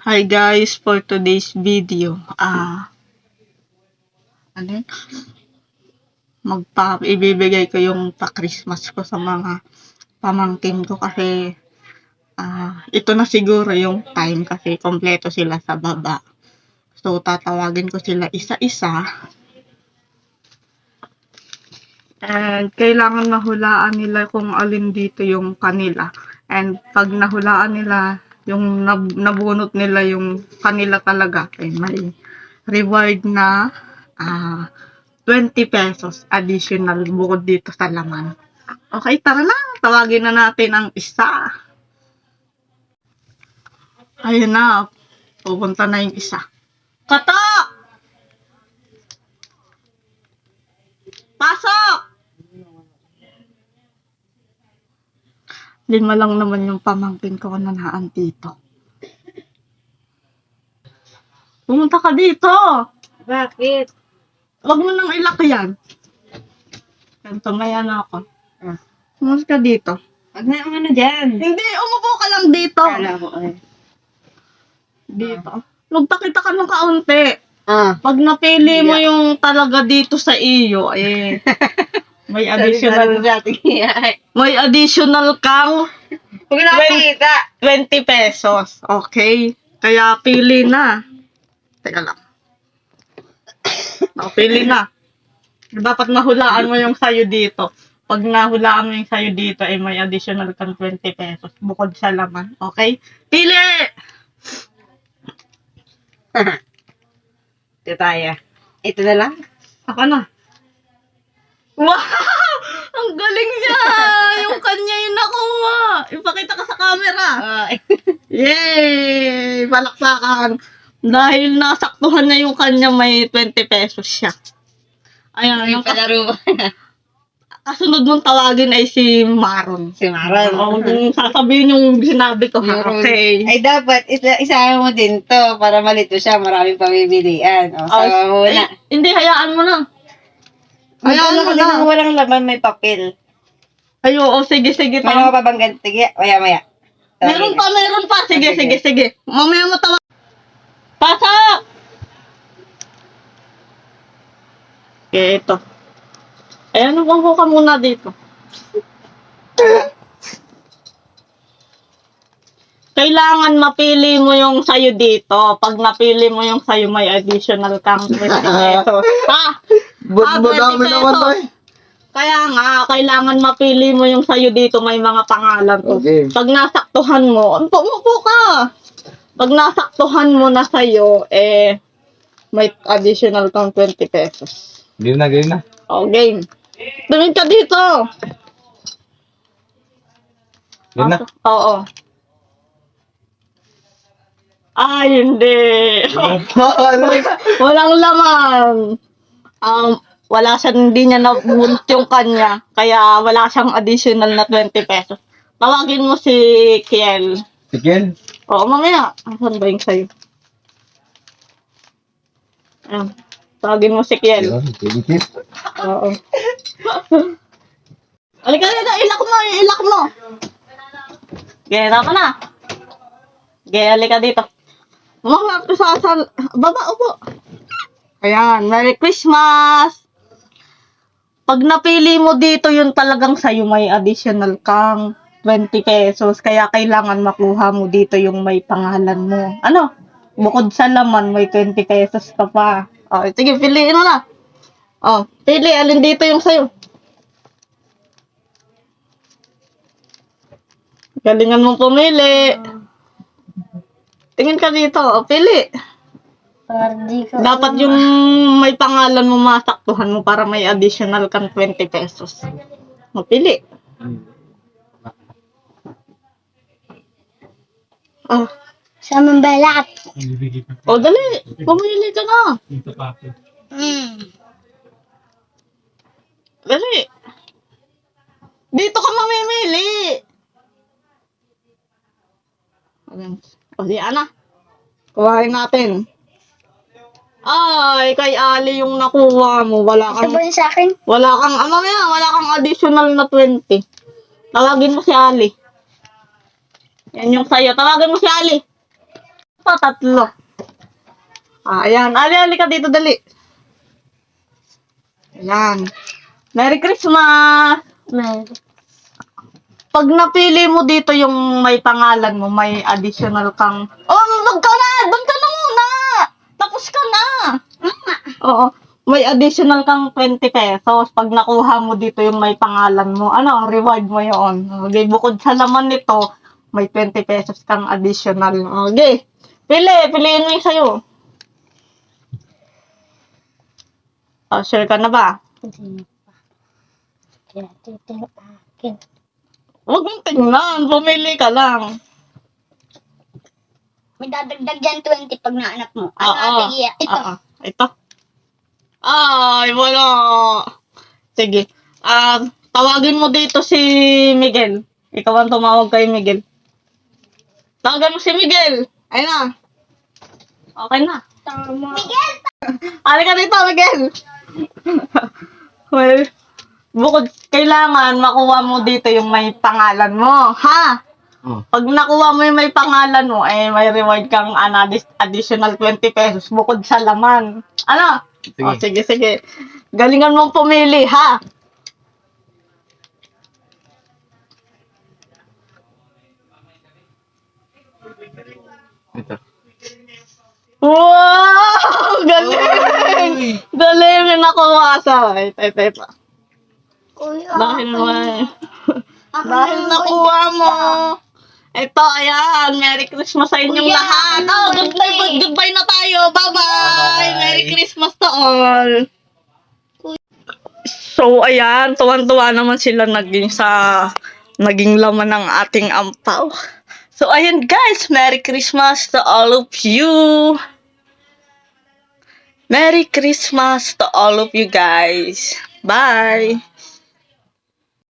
Hi guys, for today's video, ah, ano yun? Magpa, ibibigay ko yung pa-Christmas ko sa mga pamangkin ko kasi ah, ito na siguro yung time kasi kompleto sila sa baba. So, tatawagin ko sila isa-isa. And kailangan mahulaan nila kung alin dito yung kanila. And pag nahulaan nila, yung nab- nabunot nila yung kanila talaga, eh, may reward na ah 20 pesos additional bukod dito sa laman. Okay, tara na. Tawagin na natin ang isa. Ayun na. Pupunta na yung isa. Kato! Pasok! Lima lang naman yung pamangkin ko na naan dito. Pumunta ka dito! Bakit? Huwag mo nang ilak yan. Yan, tumayan ako. Ah. Pumunta ka dito. Wag na ang ano dyan. Hindi, umupo ka lang dito. Kala ko eh. Dito. Magpakita ka ng kaunti. Ah. Pag napili mo yung talaga dito sa iyo, eh, may additional, may additional kang Huwag na makita. 20 pesos. Okay? Kaya pili na. Teka lang. O, pili na. Dapat mahulaan mo yung sayo dito. Pag nahulaan mo yung sayo dito, eh may additional kang 20 pesos bukod sa laman. Okay? Pili! Ito tayo. Ito na lang. Ako na. Wow! Ang galing niya! Yung kanya yung nakuha. Ipakita ka sa camera. Yay! Palakpakan. Dahil nasaktuhan niya yung kanya, may 20 pesos siya. Ayan, yung palaro mo. kasunod mong tawagin ay si Maron. si Maron. Oo, yung sasabihin yung sinabi ko, ha? Okay. Ay, dapat, isa, isama mo din to para malito siya. Maraming pamimilian. O, Ah, sama mo na. hindi, hayaan mo na. Hayaan mo Magkano na. kung walang laman, may papel. Ay, oo, sige, sige. May tama. mga pabanggan. Sige, maya, maya. Meron pa, meron pa. Sige, sige, Sige. sige. Mamaya mo tawa. Pasok! Okay, ito. Ayan, upo ka muna dito. Kailangan mapili mo yung sayo dito. Pag napili mo yung sayo, may additional kang 20 pesos. Ha? Ba't Ah, 20 madami naman pesos. to eh? Kaya nga, kailangan mapili mo yung sayo dito, may mga pangalan. ko. Okay. Pag nasaktuhan mo, umupo umupo ka. Pag nasaktuhan mo na sa'yo, eh, may additional kang 20 pesos. Game na, game na. O, game. Tumingin ka dito. Game na. Oo. Ay, hindi. ano? Walang laman. Um, wala siya, hindi niya nabunot yung kanya. Kaya wala siyang additional na 20 pesos. Tawagin mo si Kiel. Chicken? Oo, mamaya. Asan ba yung sayo? Ayan. Tawagin mo si Kiel. Yun. Oo. Halika na, ilak mo, ilak mo. Gaya ka na. Gaya, halika dito. Mga sa, sa, baba, upo. Ayan, Merry Christmas! Pag napili mo dito, yung talagang sa'yo may additional kang 20 pesos. Kaya kailangan makuha mo dito yung may pangalan mo. Ano? Bukod sa laman, may 20 pesos ka pa. Oh, sige, piliin mo na. Oh, pili. Alin dito yung sa'yo? Galingan mo pumili. Tingin ka dito. O, pili. Dapat yung may pangalan mo masaktuhan mo para may additional kang 20 pesos. O, pili. Oh. Sa mambalat. O, dali. Pumili ka na. Hmm. Dali. Dito ka mamimili. O, di ana. Kuhain natin. Ay, kay Ali yung nakuha mo. Wala kang, Sabon sa akin. wala kang, ano yan, wala kang additional na 20. Tawagin mo si Ali. Yan yung sayo. Tawagin mo si Ali. Pa, tatlo. Ah, ayan. Ali, ali ka dito, dali. Ayan. Merry Christmas! Meron. Pag napili mo dito yung may pangalan mo, may additional kang... Oh, doon ka na! Doon ka na muna! Tapos ka na! Oo. May additional kang 20 pesos. Pag nakuha mo dito yung may pangalan mo, ano, reward mo yun. Okay, bukod sa laman nito, may 20 pesos kang additional. Okay. Pili, piliin mo yung sa'yo. Oh, share ka na ba? Hindi pa. Kaya yung akin. Huwag mong tingnan, pumili ka lang. May dadagdag dyan 20 pag naanak mo. Ano Oo. ate Gia? Ito. Oo. Ito. Ay, wala. Sige. Ah, tawagin mo dito si Miguel. Ikaw ang tumawag kay Miguel. Tawagan mo si Miguel. Ayun na. Okay na. Tama. Miguel! Halika dito, Miguel. well, bukod kailangan makuha mo dito yung may pangalan mo, ha? Oh. Pag nakuha mo yung may pangalan mo, eh, may reward kang ano, addi- additional 20 pesos bukod sa laman. Ano? Sige. Oh, sige, sige. Galingan mong pumili, ha? Ito. Wow! Galing! Galing yung nakuha sa. Ito, ito, ito. Kuya. Dahil. Ako Dahil na- nakuha mo. Ito, ayan. Merry Christmas sa inyong Kuya, lahat. ano Oh, goodbye, eh? goodbye na tayo. Bye-bye. Bye. Merry Christmas to all. So, ayan. Tuwan-tuwa naman sila naging sa naging laman ng ating ampaw. So, ayan guys. Merry Christmas to all of you. Merry Christmas to all of you guys. Bye.